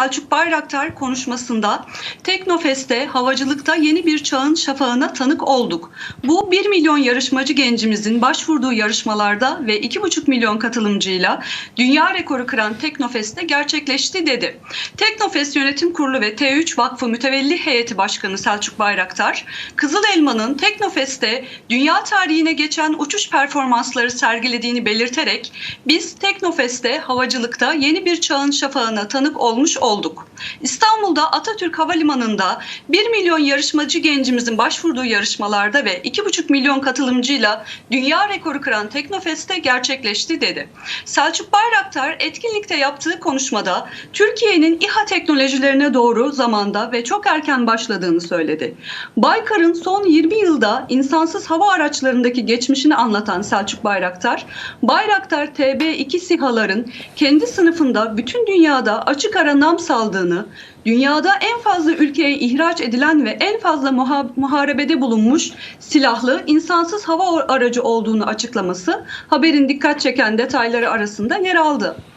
Selçuk Bayraktar konuşmasında Teknofest'te havacılıkta yeni bir çağın şafağına tanık olduk. Bu 1 milyon yarışmacı gencimizin başvurduğu yarışmalarda ve 2,5 milyon katılımcıyla dünya rekoru kıran Teknofest'te gerçekleşti dedi. Teknofest Yönetim Kurulu ve T3 Vakfı Mütevelli Heyeti Başkanı Selçuk Bayraktar, Kızıl Elma'nın Teknofest'te dünya tarihine geçen uçuş performansları sergilediğini belirterek biz Teknofest'te havacılıkta yeni bir çağın şafağına tanık olmuş olduk. İstanbul'da Atatürk Havalimanı'nda 1 milyon yarışmacı gencimizin başvurduğu yarışmalarda ve 2,5 milyon katılımcıyla dünya rekoru kıran Teknofest'te gerçekleşti dedi. Selçuk Bayraktar etkinlikte yaptığı konuşmada Türkiye'nin İHA teknolojilerine doğru zamanda ve çok erken başladığını söyledi. Baykar'ın son 20 yılda insansız hava araçlarındaki geçmişini anlatan Selçuk Bayraktar, Bayraktar TB2 SİHA'ların kendi sınıfında bütün dünyada açık ara nam saldığını, dünyada en fazla ülkeye ihraç edilen ve en fazla muha- muharebede bulunmuş silahlı insansız hava aracı olduğunu açıklaması haberin dikkat çeken detayları arasında yer aldı.